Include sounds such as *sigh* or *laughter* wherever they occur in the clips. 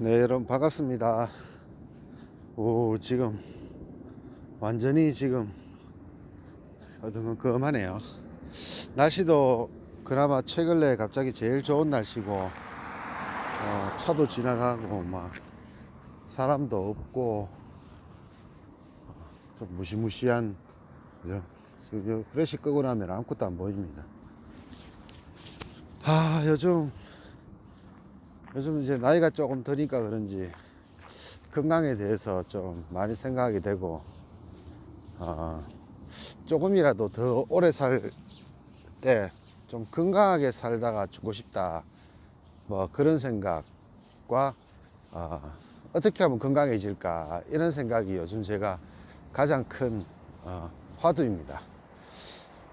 네 여러분 반갑습니다. 오 지금 완전히 지금 어두컴컴하네요. 날씨도 그나마 최근에 갑자기 제일 좋은 날씨고 어, 차도 지나가고 막 사람도 없고 좀 무시무시한 그죠? 지금 요 프레시 끄고 나면 아무것도 안 보입니다. 아 요즘 요즘 이제 나이가 조금 드니까 그런지 건강에 대해서 좀 많이 생각하게 되고 어, 조금이라도 더 오래 살 때 좀 건강하게 살다가 죽고 싶다 뭐 그런 생각과 어, 어떻게 하면 건강해질까 이런 생각이 요즘 제가 가장 큰 어, 화두입니다.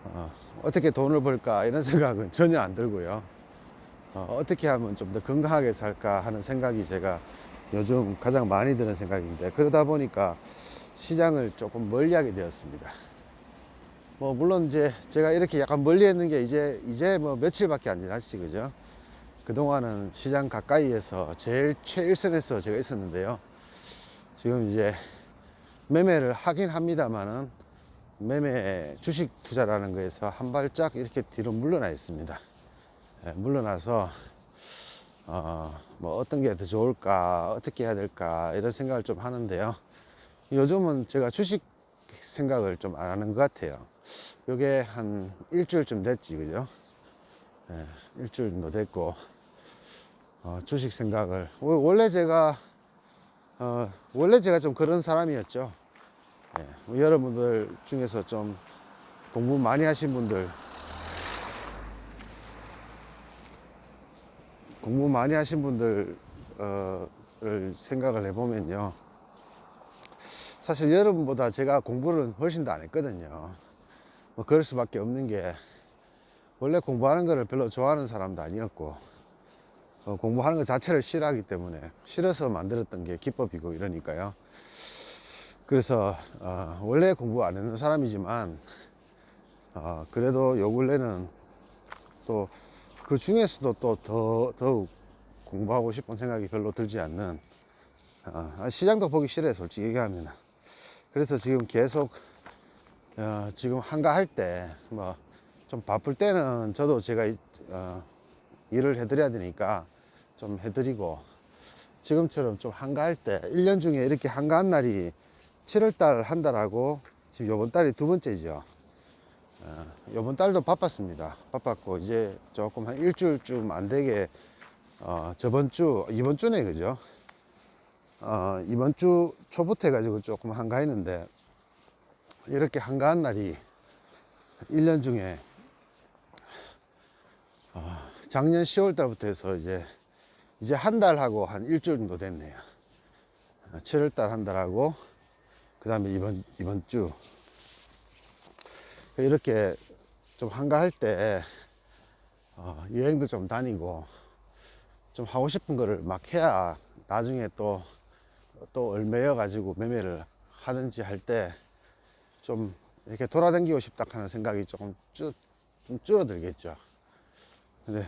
어, 어떻게 돈을 벌까 이런 *laughs* 생각은 전혀 안 들고요. 어, 어떻게 하면 좀 더 건강하게 살까 하는 생각이 제가 요즘 가장 많이 드는 생각인데 그러다 보니까 시장을 조금 멀리 하게 되었습니다. 뭐 물론 이제 제가 이렇게 약간 멀리 했는 게 이제 이제 뭐 며칠밖에 안 지났지 그죠? 그 동안은 시장 가까이에서 제일 최일선에서 제가 있었는데요. 지금 이제 매매를 하긴 합니다만은 매매 주식 투자라는 거에서 한 발짝 이렇게 뒤로 물러나 있습니다. 예, 물러나서 어, 뭐 어떤 게 더 좋을까 어떻게 해야 될까 이런 생각을 좀 하는데요. 요즘은 제가 주식 생각을 좀 안 하는 것 같아요. 요게 한 일주일쯤 됐지 그죠? 예, 일주일 정도 됐고 어, 주식 생각을. 워- 원래 제가 어, 원래 제가 좀 그런 사람이었죠. 예, 뭐 여러분들 중에서 좀 공부 많이 하신 분들 공부 많이 하신 분들을 생각을 해보면요. 사실 여러분보다 제가 공부를 훨씬 더 안 했거든요. 뭐 그럴 수밖에 없는 게 원래 공부하는 거를 별로 좋아하는 사람도 아니었고 어, 공부하는 것 자체를 싫어하기 때문에 싫어서 만들었던 게 기법이고 이러니까요. 그래서 어, 원래 공부 안 했는 사람이지만 어, 그래도 요 근래는 또 그 중에서도 또 더, 더욱 공부하고 싶은 생각이 별로 들지 않는 어, 아, 시장도 보기 싫어요 솔직히 얘기하면 그래서 지금 계속 어, 지금 한가할 때 뭐 좀 바쁠 때는 저도 제가 이- 어, 일을 해드려야 되니까 좀 해드리고 지금처럼 좀 한가할 때 1년 중에 이렇게 한가한 날이 7월달 한 달하고 지금 요번 달이 두 번째죠 어, 이번 달도 바빴습니다. 바빴고 이제 조금 한 일주일쯤 안 되게 어, 저번 주 이번 주네 그죠? 어, 이번 주 초부터 해가지고 조금 한가했는데 이렇게 한가한 날이 1년 중에 어, 작년 10월 달부터 해서 이제 이제 한 달하고 한 일주일 정도 됐네요. 7월 달 한 달하고 그 다음에 이번 이번 주 이렇게 좀 한가할 때 어, 여행도 좀 다니고 좀 하고 싶은 거를 막 해야 나중에 또 또 얼매여 가지고 매매를 하든지 할 때 좀 이렇게 돌아다니고 싶다 하는 생각이 조금 줄, 좀 줄어들겠죠. 근데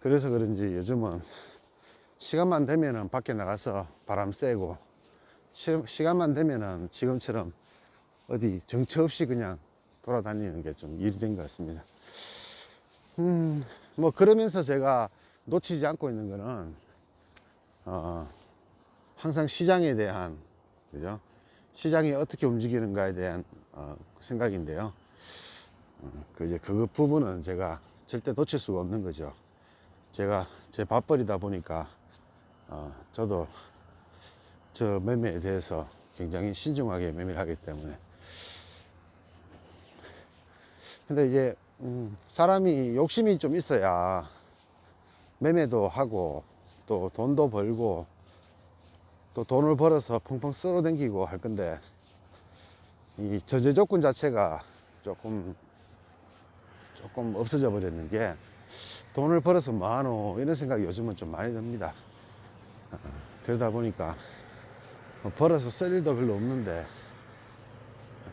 그래서 그런지 요즘은 시간만 되면은 밖에 나가서 바람 쐬고 시, 시간만 되면은 지금처럼 어디 정처 없이 그냥 돌아다니는 게 좀 일이 된 것 같습니다. 음, 뭐 그러면서 제가 놓치지 않고 있는 거는 어, 항상 시장에 대한 그죠? 시장이 어떻게 움직이는가에 대한 어, 생각인데요. 어, 그 이제 그 부분은 제가 절대 놓칠 수가 없는 거죠. 제가 제 밥벌이다 보니까 어, 저도 저 매매에 대해서 굉장히 신중하게 매매를 하기 때문에 근데 이제 음, 사람이 욕심이 좀 있어야 매매도 하고 또 돈도 벌고 또 돈을 벌어서 펑펑 쓸어 댕기고 할 건데 이 전제 조건 자체가 조금 조금 없어져 버렸는 게 돈을 벌어서 뭐하노 이런 생각이 요즘은 좀 많이 듭니다. 어, 그러다 보니까 뭐 벌어서 쓸 일도 별로 없는데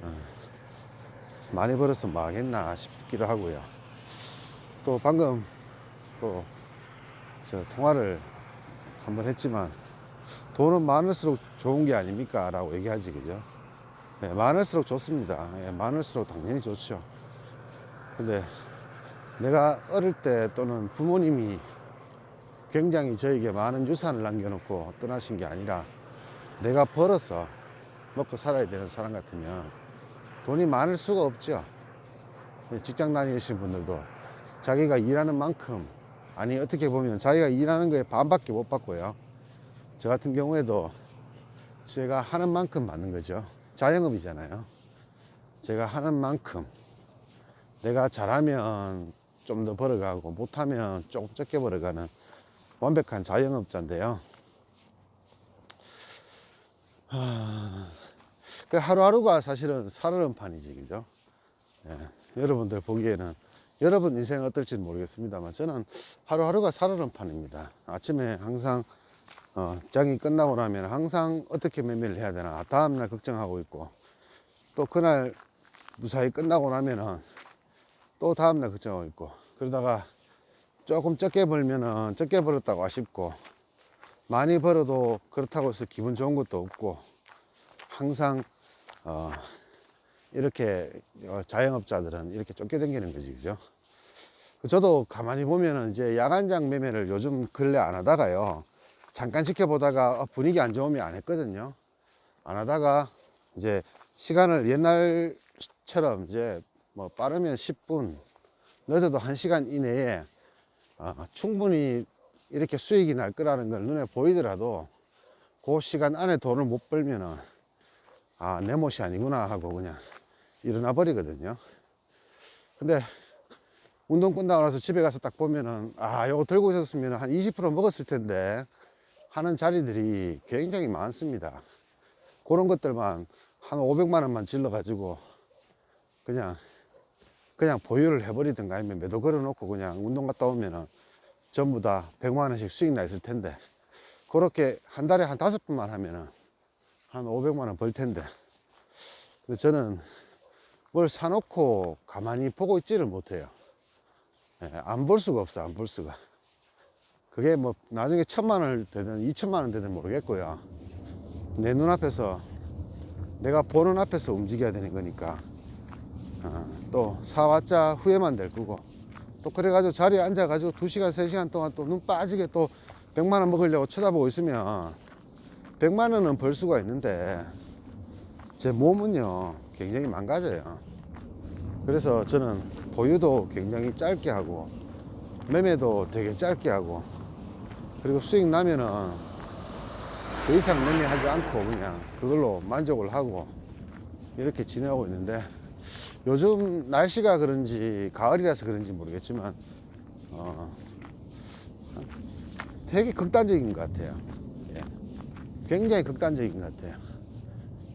어, 많이 벌어서 뭐 하겠나 싶기도 하고요. 또 방금 또 저 통화를 한번 했지만 돈은 많을수록 좋은 게 아닙니까? 라고 얘기하지, 그죠? 네, 많을수록 좋습니다. 예, 많을수록 당연히 좋죠. 근데 내가 어릴 때 또는 부모님이 굉장히 저에게 많은 유산을 남겨놓고 떠나신 게 아니라 내가 벌어서 먹고 살아야 되는 사람 같으면 돈이 많을 수가 없죠. 예, 직장 다니시는 분들도 자기가 일하는 만큼 아니 어떻게 보면 자기가 일하는 거에 반밖에 못 받고요. 저 같은 경우에도 제가 하는 만큼 받는 거죠. 자영업이잖아요. 제가 하는 만큼 내가 잘하면 좀 더 벌어가고 못하면 조금 적게 벌어가는 완벽한 자영업자인데요. 하... 그 하루하루가 사실은 살얼음판이지, 그죠? 예, 여러분들 보기에는 여러분 인생 어떨지는 모르겠습니다만 저는 하루하루가 살얼음판입니다. 아침에 항상 어, 장이 끝나고 나면 항상 어떻게 매매를 해야 되나 다음날 걱정하고 있고 또 그날 무사히 끝나고 나면은 또 다음날 걱정하고 있고 그러다가 조금 적게 벌면은 적게 벌었다고 아쉽고 많이 벌어도 그렇다고 해서 기분 좋은 것도 없고 항상 어, 이렇게 어, 자영업자들은 이렇게 쫓겨 다니는 거지 그죠? 저도 가만히 보면은 이제 야간장 매매를 요즘 근래 안 하다가요 잠깐 지켜보다가 어, 분위기 안 좋으면 안 했거든요. 안 하다가 이제 시간을 옛날처럼 이제 뭐 빠르면 10분 늦어도 1시간 이내에 어, 충분히 이렇게 수익이 날 거라는 걸 눈에 보이더라도 그 시간 안에 돈을 못 벌면은 아 내 못이 아니구나 하고 그냥 일어나 버리거든요. 근데 운동 끝나고 나서 집에 가서 딱 보면은 아 이거 들고 있었으면 한 20% 먹었을 텐데 하는 자리들이 굉장히 많습니다. 그런 것들만 한 500만 원만 질러 가지고 그냥 그냥 보유를 해버리든가 아니면 매도 걸어 놓고 그냥 운동 갔다 오면은 전부 다 100만 원씩 수익 나 있을 텐데 그렇게 한 달에 한 다섯 분만 하면은 한 500만 원 벌 텐데. 근데 저는 뭘 사놓고 가만히 보고 있지를 못해요. 예, 안볼 수가 없어 안 볼 수가. 그게 뭐 나중에 천만 원 되든 이천만 원 되든 모르겠고요. 내 눈앞에서 내가 보는 앞에서 움직여야 되는 거니까. 어, 또 사왔자 후회만 될 거고. 또 그래가지고 자리에 앉아가지고 두시간세시간 동안 또 눈 빠지게 또 100만 원 먹으려고 쳐다보고 있으면 100만 원은 벌 수가 있는데 제 몸은요 굉장히 망가져요 그래서 저는 보유도 굉장히 짧게 하고 매매도 되게 짧게 하고 그리고 수익 나면은 더 이상 매매하지 않고 그냥 그걸로 만족을 하고 이렇게 지내고 있는데 요즘 날씨가 그런지 가을이라서 그런지 모르겠지만 어, 되게 극단적인 것 같아요. 예. 굉장히 극단적인 것 같아요.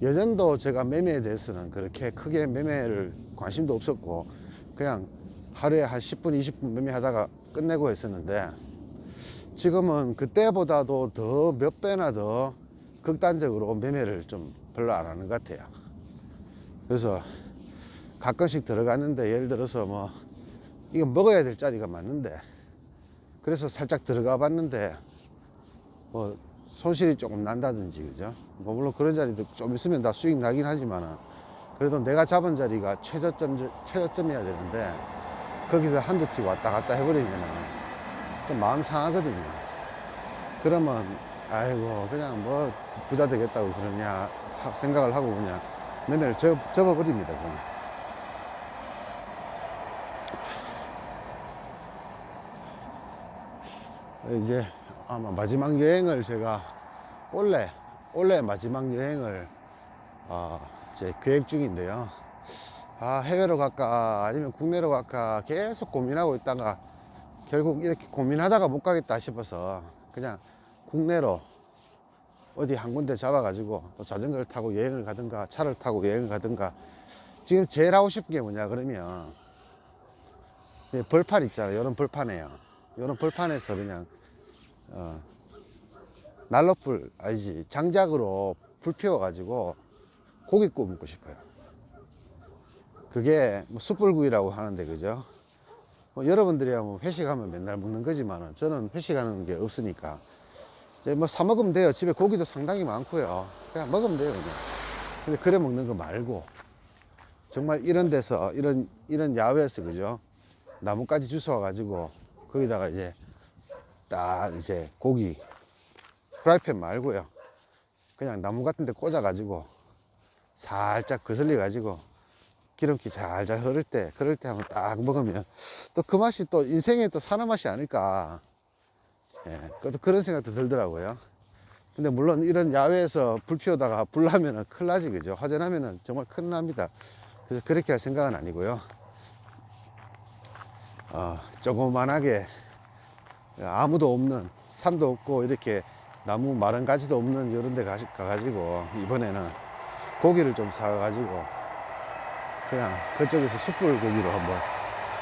예전도 제가 매매에 대해서는 그렇게 크게 매매를 관심도 없었고 그냥 하루에 한 10분, 20분 매매하다가 끝내고 했었는데 지금은 그때보다도 더 몇 배나 더 극단적으로 매매를 좀 별로 안 하는 것 같아요. 그래서 가끔씩 들어갔는데 예를 들어서 뭐 이거 먹어야 될 자리가 맞는데 그래서 살짝 들어가 봤는데 뭐 손실이 조금 난다든지 그죠? 뭐 물론 그런 자리도 좀 있으면 다 수익 나긴 하지만 그래도 내가 잡은 자리가 최저점 최저점이어야 되는데 거기서 한두 티 왔다 갔다 해버리면 좀 마음 상하거든요. 그러면 아이고 그냥 뭐 부자 되겠다고 그러냐 하- 생각을 하고 그냥 매매를 접, 접어버립니다 저는. 이제 아마 마지막 여행을 제가 올해 올해 마지막 여행을 어, 이제 계획 중인데요. 아 해외로 갈까 아니면 국내로 갈까 계속 고민하고 있다가 결국 이렇게 고민하다가 못 가겠다 싶어서 그냥 국내로 어디 한 군데 잡아 가지고 또 자전거를 타고 여행을 가든가 차를 타고 여행을 가든가 지금 제일 하고 싶은 게 뭐냐 그러면 이 벌판 있잖아요. 이런 벌판이에요. 이런 벌판에서 그냥 어, 난로불 아니지 장작으로 불 피워 가지고 고기 구워 먹고 싶어요. 그게 뭐 숯불구이라고 하는데 그죠? 뭐 여러분들이야 뭐 회식하면 맨날 먹는 거지만은 저는 회식하는 게 없으니까 뭐 사 먹으면 돼요. 집에 고기도 상당히 많고요. 그냥 먹으면 돼요. 그냥. 근데 그래 먹는 거 말고 정말 이런 데서 이런 이런 야외에서 그죠? 나뭇가지 주워 가지고 거기다가 이제 딱 이제 고기 프라이팬 말고요. 그냥 나무 같은 데 꽂아 가지고 살짝 거슬려 가지고 기름기 잘잘 흐를 때 그럴 때 한번 딱 먹으면 또 그 맛이 또 인생에 또 사는 맛이 아닐까. 예, 또 그런 생각도 들더라고요. 근데 물론 이런 야외에서 불 피우다가 불 나면은 큰일 나지 그죠? 화재 나면은 정말 큰일 납니다. 그래서 그렇게 할 생각은 아니고요. 어, 조그만하게 아무도 없는 산도 없고 이렇게 나무 마른 가지도 없는 이런 데 가, 가가지고 이번에는 고기를 좀 사가지고 그냥 그쪽에서 숯불 고기로 한번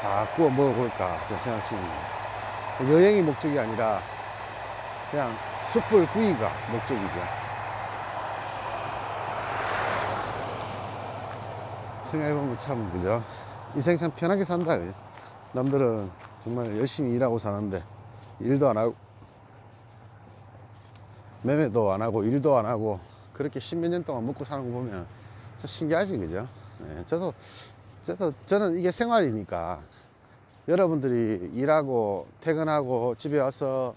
다 구워 먹어볼까 저 생각 중입니다. 여행이 목적이 아니라 그냥 숯불 구이가 목적이죠. 생각해보면 참 그죠? 인생 참 편하게 산다? 남들은 정말 열심히 일하고 사는데 일도 안 하고 매매도 안 하고 일도 안 하고 그렇게 십몇 년 동안 먹고 사는 거 보면 참 신기하지 그죠? 예, 저도 저도 저는 이게 생활이니까 여러분들이 일하고 퇴근하고 집에 와서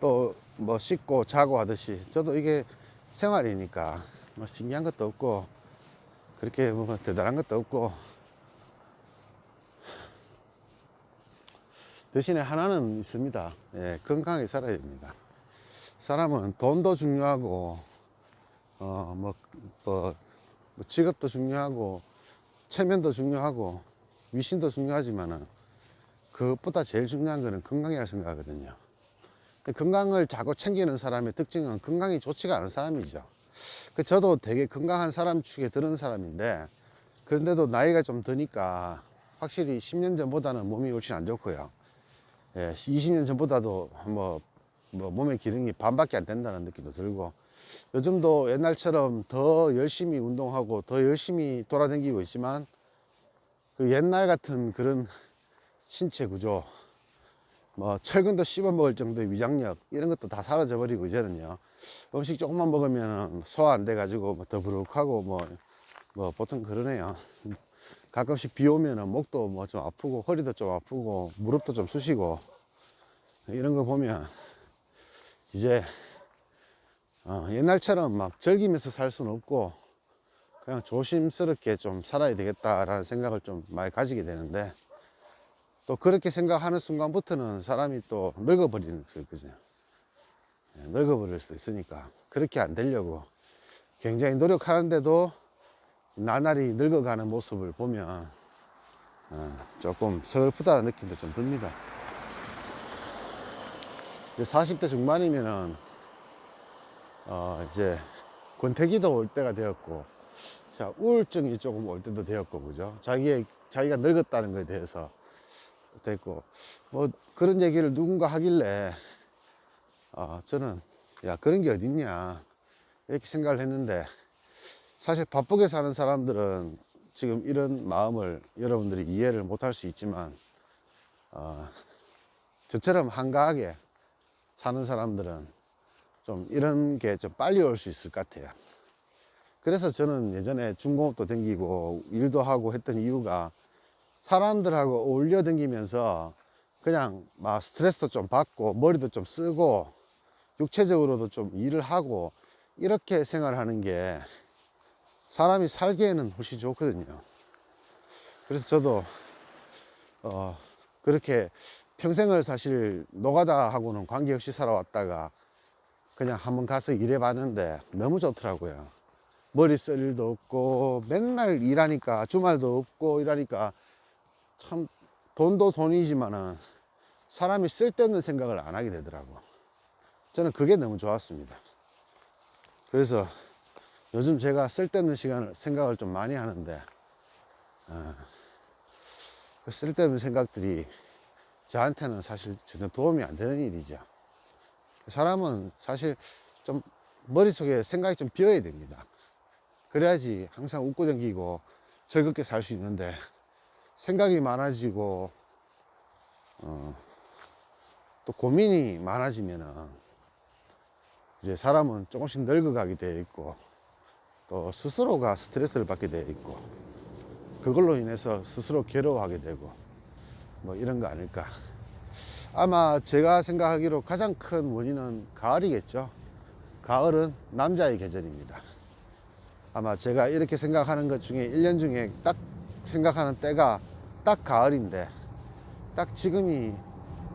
또 뭐 씻고 자고 하듯이 저도 이게 생활이니까 뭐 신기한 것도 없고 그렇게 뭐 대단한 것도 없고 대신에 하나는 있습니다. 예, 건강하게 살아야 됩니다. 사람은 돈도 중요하고, 어, 뭐, 뭐, 뭐 직업도 중요하고, 체면도 중요하고, 위신도 중요하지만은, 그것보다 제일 중요한 거는 건강이라 생각하거든요. 건강을 자꾸 챙기는 사람의 특징은 건강이 좋지가 않은 사람이죠. 그 저도 되게 건강한 사람 축에 드는 사람인데, 그런데도 나이가 좀 드니까, 확실히 10년 전보다는 몸이 훨씬 안 좋고요. 예, 20년 전보다도 뭐, 뭐 몸의 기능이 반밖에 안 된다는 느낌도 들고 요즘도 옛날처럼 더 열심히 운동하고 더 열심히 돌아다니고 있지만 그 옛날 같은 그런 신체 구조 뭐 철근도 씹어 먹을 정도의 위장력 이런 것도 다 사라져 버리고 이제는요. 음식 조금만 먹으면 소화 안 돼 가지고 뭐 더부룩하고 뭐, 뭐 보통 그러네요 가끔씩 비 오면은 목도 뭐 좀 아프고 허리도 좀 아프고 무릎도 좀 쑤시고 이런 거 보면 이제 어, 옛날처럼 막 즐기면서 살 수는 없고 그냥 조심스럽게 좀 살아야 되겠다라는 생각을 좀 많이 가지게 되는데 또 그렇게 생각하는 순간부터는 사람이 또 늙어버리는 거죠. 예, 늙어버릴 수 있으니까 그렇게 안 되려고 굉장히 노력하는데도 나날이 늙어가는 모습을 보면 어, 조금 슬프다는 느낌도 좀 듭니다. 40대 중반이면은 어 이제 권태기도 올 때가 되었고 자 우울증이 조금 올 때도 되었고 그죠 자기의 자기가 늙었다는 것에 대해서 됐고 뭐 그런 얘기를 누군가 하길래 어 저는 야 그런 게 어딨냐 이렇게 생각을 했는데 사실 바쁘게 사는 사람들은 지금 이런 마음을 여러분들이 이해를 못할 수 있지만 어 저처럼 한가하게 사는 사람들은 좀 이런 게 좀 빨리 올 수 있을 것 같아요. 그래서 저는 예전에 중공업도 댕기고 일도 하고 했던 이유가 사람들하고 어울려 댕기면서 그냥 막 스트레스도 좀 받고 머리도 좀 쓰고 육체적으로도 좀 일을 하고 이렇게 생활하는 게 사람이 살기에는 훨씬 좋거든요. 그래서 저도 어 그렇게 평생을 사실 노가다 하고는 관계없이 살아왔다가 그냥 한번 가서 일해 봤는데 너무 좋더라고요. 머리 쓸 일도 없고 맨날 일하니까 주말도 없고 일하니까 참 돈도 돈이지만은 사람이 쓸데없는 생각을 안 하게 되더라고. 저는 그게 너무 좋았습니다. 그래서 요즘 제가 쓸데없는 시간을 생각을 좀 많이 하는데 어, 그 쓸데없는 생각들이 저한테는 사실 전혀 도움이 안 되는 일이죠. 사람은 사실 좀 머릿속에 생각이 좀 비어야 됩니다. 그래야지 항상 웃고 댕기고 즐겁게 살 수 있는데 생각이 많아지고 어, 또 고민이 많아지면은 이제 사람은 조금씩 늙어가게 되어 있고 또 스스로가 스트레스를 받게 되어 있고 그걸로 인해서 스스로 괴로워하게 되고 뭐 이런 거 아닐까. 아마 제가 생각하기로 가장 큰 원인은 가을이겠죠. 가을은 남자의 계절입니다. 아마 제가 이렇게 생각하는 것 중에 1년 중에 딱 생각하는 때가 딱 가을인데 딱 지금이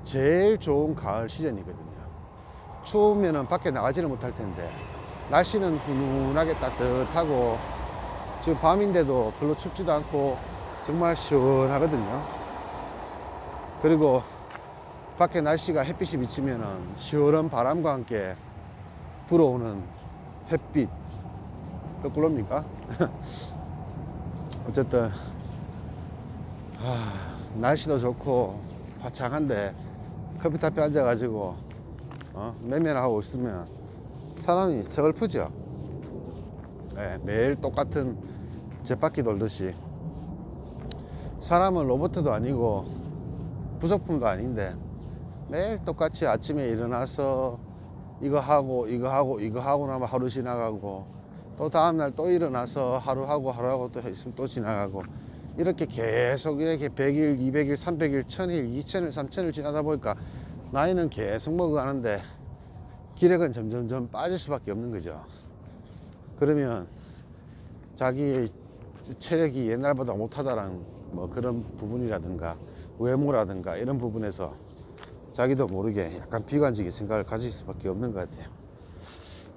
제일 좋은 가을 시즌이거든요. 추우면은 밖에 나가지를 못할 텐데 날씨는 훈훈하게 따뜻하고 지금 밤인데도 별로 춥지도 않고 정말 시원하거든요 그리고 밖에 날씨가 햇빛이 비치면은 시원한 바람과 함께 불어오는 햇빛 거꾸로입니까? *laughs* 어쨌든 아, 날씨도 좋고 화창한데 커피 앞에 앉아가지고 어? 매매하고 있으면 사람이 서글프죠. 네, 매일 똑같은 쳇바퀴 돌듯이 사람은 로봇도 아니고 부속품도 아닌데 매일 똑같이 아침에 일어나서 이거 하고 이거 하고 이거 하고 나면 하루 지나가고 또 다음날 또 일어나서 하루 하고 하루 하고 또 있으면 또 지나가고 이렇게 계속 이렇게 100일, 200일, 300일, 1000일, 2000일, 3000일 지나다 보니까 나이는 계속 먹어가는데 기력은 점점점 빠질 수밖에 없는 거죠. 그러면 자기 체력이 옛날보다 못하다라는 뭐 그런 부분이라든가 외모라든가 이런 부분에서 자기도 모르게 약간 비관적인 생각을 가질 수밖에 없는 것 같아요.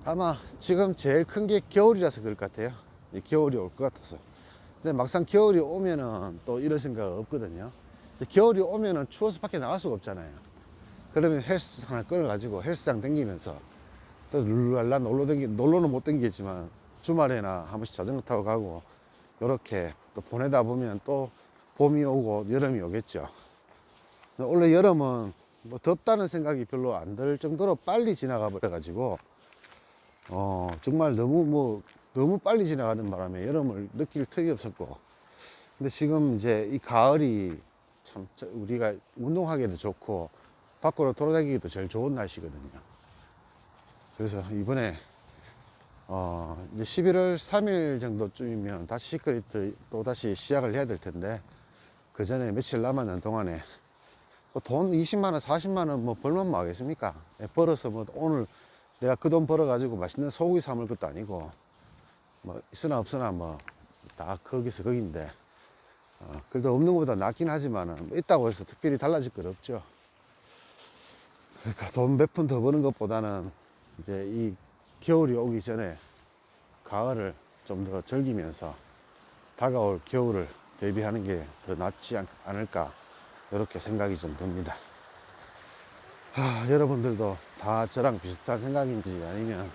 아마 지금 제일 큰 게 겨울이라서 그럴 것 같아요. 이 겨울이 올 것 같아서. 근데 막상 겨울이 오면은 또 이런 생각 없거든요. 겨울이 오면은 추워서 밖에 나갈 수가 없잖아요. 그러면 헬스 하나 끊어가지고 헬스장 댕기면서 또 룰랄라 놀러 댕기, 놀러는 못 댕기겠지만 주말에나 한 번씩 자전거 타고 가고 이렇게 또 보내다 보면 또 봄이 오고 여름이 오겠죠. 원래 여름은 뭐 덥다는 생각이 별로 안 들 정도로 빨리 지나가 버려가지고 어 정말 너무 뭐 너무 빨리 지나가는 바람에 여름을 느낄 틈이 없었고 근데 지금 이제 이 가을이 참 저- 우리가 운동하기도 좋고 밖으로 돌아다니기도 제일 좋은 날씨거든요. 그래서 이번에 어 이제 11월 3일 정도쯤이면 다시 시크릿 또 다시 시작을 해야 될 텐데 그 전에 며칠 남았는 동안에 뭐돈 20만원 40만원 뭐 벌면 뭐 하겠습니까? 예, 벌어서 뭐 오늘 내가 그 돈 벌어 가지고 맛있는 소고기 사 먹을 것도 아니고 뭐 있으나 없으나 뭐 다 거기서 거긴데 어, 그래도 없는 것보다 낫긴 하지만은 뭐 있다고 해서 특별히 달라질 건 없죠 그러니까 돈 몇 푼 더 버는 것보다는 이제 이 겨울이 오기 전에 가을을 좀 더 즐기면서 다가올 겨울을 대비하는 게 더 낫지 않, 않을까 이렇게 생각이 좀 듭니다 아, 여러분들도 다 저랑 비슷한 생각인지 아니면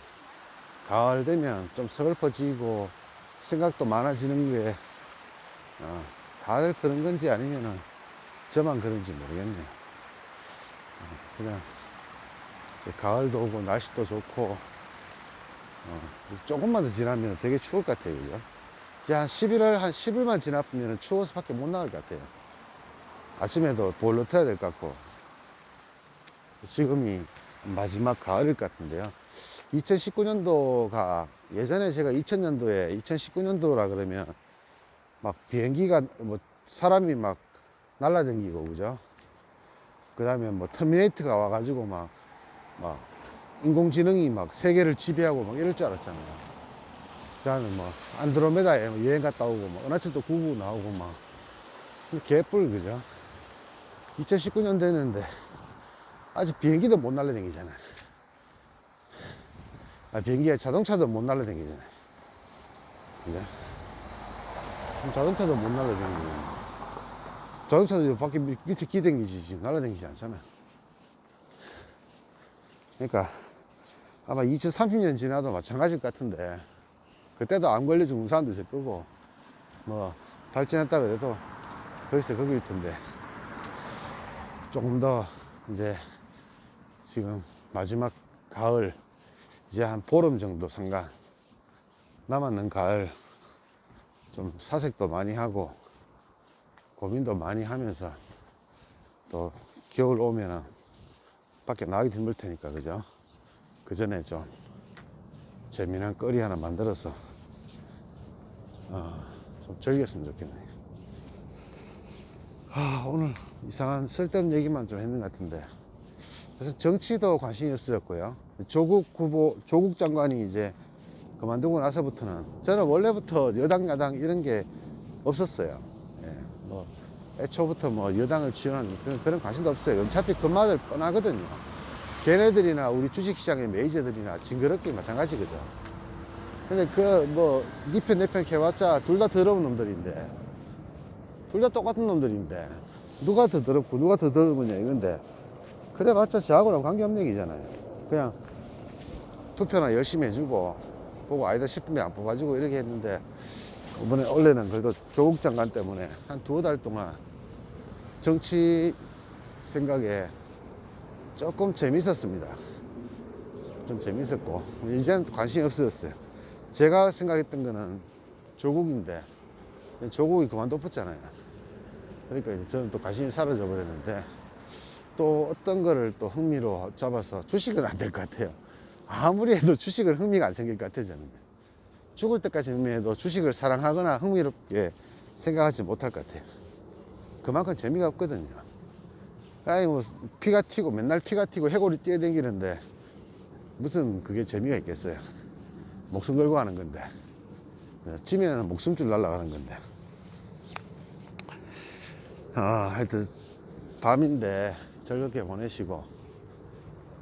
가을 되면 좀 서글퍼지고 생각도 많아지는 게 어, 다들 그런 건지 아니면은 저만 그런지 모르겠네요. 어, 그냥 가을도 오고 날씨도 좋고 어, 조금만 더 지나면 되게 추울 것 같아요. 그죠? 이제 한 11월 한 10일만 지나면 추워서 밖에 못 나갈 것 같아요. 아침에도 볼로 태야 될 것 같고 지금이 마지막 가을일 것 같은데요. 2019년도가 예전에 제가 2000년도에 2019년도라 그러면 막 비행기가 뭐 사람이 막 날라다니고 그죠? 그 다음에 뭐 터미네이터가 와가지고 막, 막 인공지능이 막 세계를 지배하고 막 이럴 줄 알았잖아요. 그 다음에 뭐 안드로메다에 뭐 여행 갔다 오고 막 은하철도 99 나오고 막 개뿔 그죠? 2019년 됐는데 아직 비행기도 못 날라다니잖아요. 아, 비행기에 자동차도 못 날라다니잖아요. 그죠? 자동차도 못 날라다니고. 자동차도 밖에 밑- 밑에 기댕기지, 지금 날라다니지 않잖아요. 그러니까 아마 2030년 지나도 마찬가지일 것 같은데, 그때도 안 걸려 죽는 사람도 있을 거고, 뭐, 발전했다 그래도 거기서 거기일 텐데, 조금 더 이제 지금 마지막 가을 이제 한 보름 정도 상간 남았는 가을 좀 사색도 많이 하고 고민도 많이 하면서 또 겨울 오면은 밖에 나가기 힘들 테니까 그죠 그 전에 좀 재미난 거리 하나 만들어서 어, 좀 즐겼으면 좋겠네요. 아, 오늘 이상한 쓸데없는 얘기만 좀 했는 것 같은데. 그래서 정치도 관심이 없어졌고요. 조국 후보, 조국 장관이 이제 그만두고 나서부터는 저는 원래부터 여당, 야당 이런 게 없었어요. 예, 뭐, 애초부터 뭐 여당을 지원하는 그런, 그런 관심도 없어요. 어차피 그 말을 뻔하거든요. 걔네들이나 우리 주식시장의 메이저들이나 징그럽게 마찬가지거든. 근데 그 뭐, 니편 내편 해봤자 둘 다 더러운 놈들인데, 둘 다 똑같은 놈들인데, 누가 더 더럽고 누가 더 더러우냐 이건데, 그래 봤자 저하고는 관계없는 얘기잖아요. 그냥 투표나 열심히 해주고, 보고 아니다 싶으면 안 뽑아주고 이렇게 했는데, 이번에 원래는 그래도 조국 장관 때문에 한 두어 달 동안 정치 생각에 조금 재밌었습니다. 좀 재밌었고, 이제는 관심이 없어졌어요. 제가 생각했던 거는 조국인데, 조국이 그만둬봤잖아요. 그러니까 이제 저는 또 관심이 사라져 버렸는데, 또 어떤 거를 또 흥미로 잡아서 주식은 안 될 것 같아요. 아무리 해도 주식은 흥미가 안 생길 것 같아요, 저는. 죽을 때까지 흥미해도 주식을 사랑하거나 흥미롭게 생각하지 못할 것 같아요. 그만큼 재미가 없거든요. 아니, 뭐, 피가 튀고, 맨날 피가 튀고, 해골이 뛰어다니는데, 무슨 그게 재미가 있겠어요. 목숨 걸고 하는 건데. 찌면 목숨줄 날아가는 건데. 아, 하여튼, 밤인데 즐겁게 보내시고,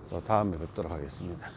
또 다음에 뵙도록 하겠습니다.